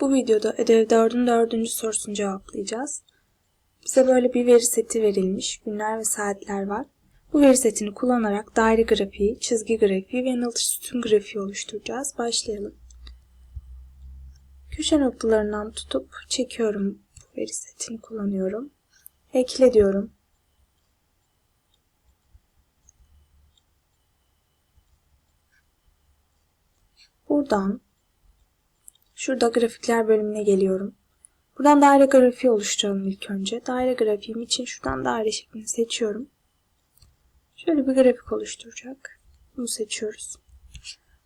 Bu videoda ödev 4'ün 4. sorusunu cevaplayacağız. Bize böyle bir veri seti verilmiş. Günler ve saatler var. Bu veri setini kullanarak daire grafiği, çizgi grafiği ve yanıltıcı sütun grafiği oluşturacağız. Başlayalım. Köşe noktalarından tutup çekiyorum bu veri setini kullanıyorum. Ekle diyorum. Buradan şurada grafikler bölümüne geliyorum. Buradan daire grafiği oluşturalım ilk önce. Daire grafiğim için şuradan daire şeklini seçiyorum. Şöyle bir grafik oluşturacak. Bunu seçiyoruz.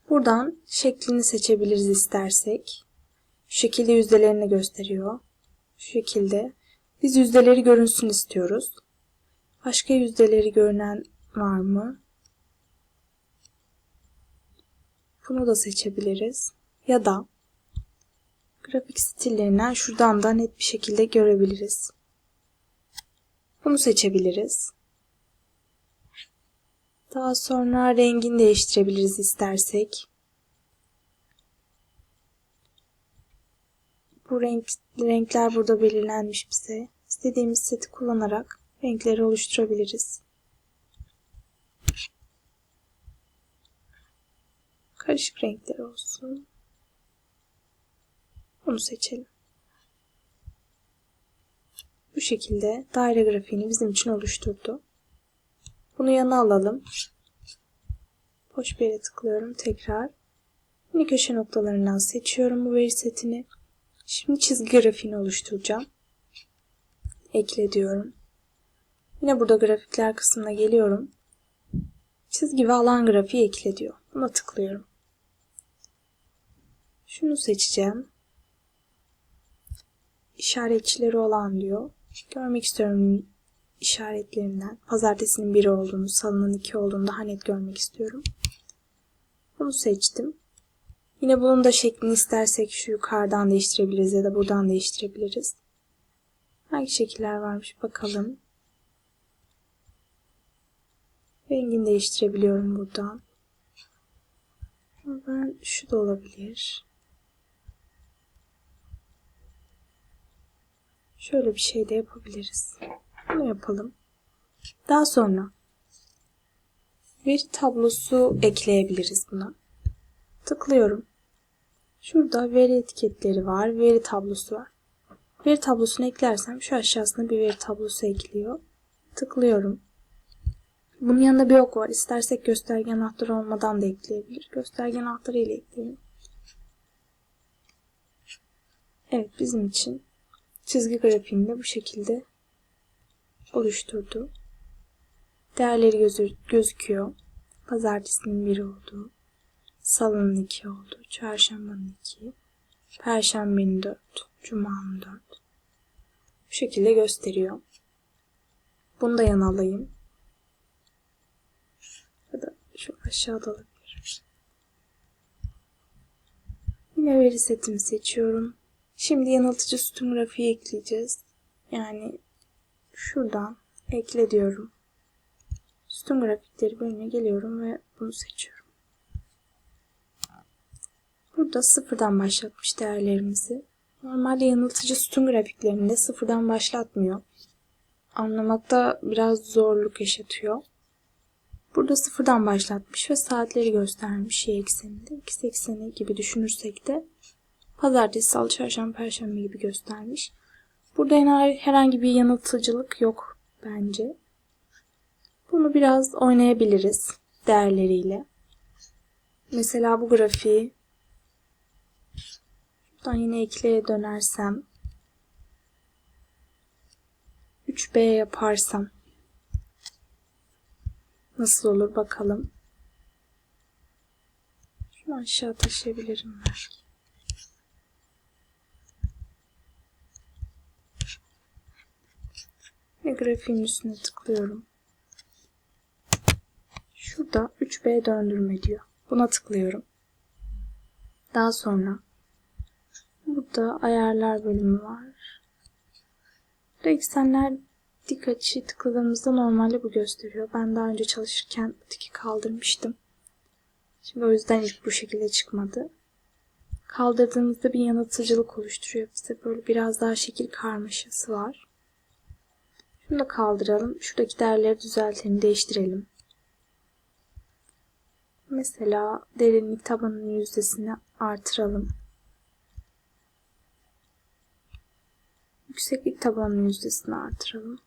Buradan şeklini seçebiliriz istersek. Şu şekilde yüzdelerini gösteriyor. Şu şekilde. Biz yüzdeleri görünsün istiyoruz. Başka yüzdeleri görünen var mı? Bunu da seçebiliriz. Ya da grafik stillerinden şuradan da net bir şekilde görebiliriz. Bunu seçebiliriz. Daha sonra rengini değiştirebiliriz istersek. Bu renk, renkler burada belirlenmiş bize. İstediğimiz seti kullanarak renkleri oluşturabiliriz. Karışık renkler olsun. Bunu seçelim. Bu şekilde daire grafiğini bizim için oluşturdu. Bunu yana alalım. Boş bir yere tıklıyorum tekrar. Yine köşe noktalarından seçiyorum bu veri setini. Şimdi çizgi grafiğini oluşturacağım. Ekle diyorum. Yine burada grafikler kısmına geliyorum. Çizgi ve alan grafiği ekle diyor. Buna tıklıyorum. Şunu seçeceğim. İşaretçileri olan diyor. Görmek istiyorum işaretlerinden. Pazartesinin 1 olduğunu, salının 2 olduğunu daha net görmek istiyorum. Bunu seçtim. Yine bunun da şeklini istersek şu yukarıdan değiştirebiliriz ya da buradan değiştirebiliriz. Hangi şekiller varmış bakalım. Rengini değiştirebiliyorum buradan. Ben şu da olabilir. Şöyle bir şey de yapabiliriz. Bunu yapalım. Daha sonra veri tablosu ekleyebiliriz buna. Tıklıyorum. Şurada veri etiketleri var, veri tablosu var. Veri tablosunu eklersem şu aşağısına bir veri tablosu ekliyor. Tıklıyorum. Bunun yanında bir ok var. İstersek gösterge anahtarı olmadan da ekleyebilir. Gösterge anahtarı ile ekleyelim. Evet bizim için çizgi grafiğinde bu şekilde oluşturdu. Değerleri gözü gözüküyor. Pazartesinin 1 olduğu, salının 2 olduğu, çarşambanın 2, perşembenin 4, cumanın 4. Bu şekilde gösteriyor. Bunu da yan alayım. Ya da şu aşağıda alabilirim. Yine veri setimi seçiyorum. Şimdi yanıltıcı sütun ekleyeceğiz. Yani şuradan ekle diyorum. Sütun grafikleri bölümüne geliyorum ve bunu seçiyorum. Burada sıfırdan başlatmış değerlerimizi. Normalde yanıltıcı sütun grafiklerinde sıfırdan başlatmıyor. Anlamakta biraz zorluk yaşatıyor. Burada sıfırdan başlatmış ve saatleri göstermiş y ekseninde. X ekseni gibi düşünürsek de pazartesi, salı, çarşamba, perşembe gibi göstermiş. Burada herhangi bir yanıltıcılık yok bence. Bunu biraz oynayabiliriz değerleriyle. Mesela bu grafiği şuradan yine ekleye dönersem 3B yaparsam nasıl olur bakalım. Şunu aşağı taşıyabilirim belki. Ve grafiğin üstüne tıklıyorum. Şurada 3B döndürme diyor. Buna tıklıyorum. Daha sonra burada ayarlar bölümü var. Burada eksenler dik açı tıkladığımızda normalde bu gösteriyor. Ben daha önce çalışırken tiki kaldırmıştım. Şimdi o yüzden ilk bu şekilde çıkmadı. Kaldırdığımızda bir yanıltıcılık oluşturuyor bize. Böyle biraz daha şekil karmaşası var. Şunu da kaldıralım. Şuradaki değerleri düzeltelim, değiştirelim. Mesela derinlik tabanının yüzdesini artıralım. Yükseklik tabanının yüzdesini artıralım.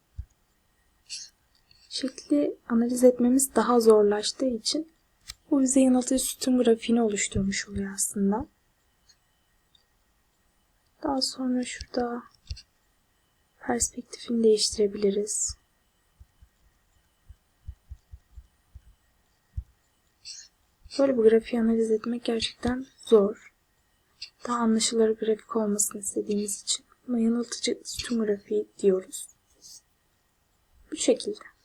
Şekli analiz etmemiz daha zorlaştığı için bu bize yanıltıcı sütun grafiğini oluşturmuş oluyor aslında. Daha sonra şurada perspektifini değiştirebiliriz. Böyle bir grafiği analiz etmek gerçekten zor. Daha anlaşılır grafik olmasını istediğimiz için buna yanıltıcı sütun grafiği diyoruz. Bu şekilde.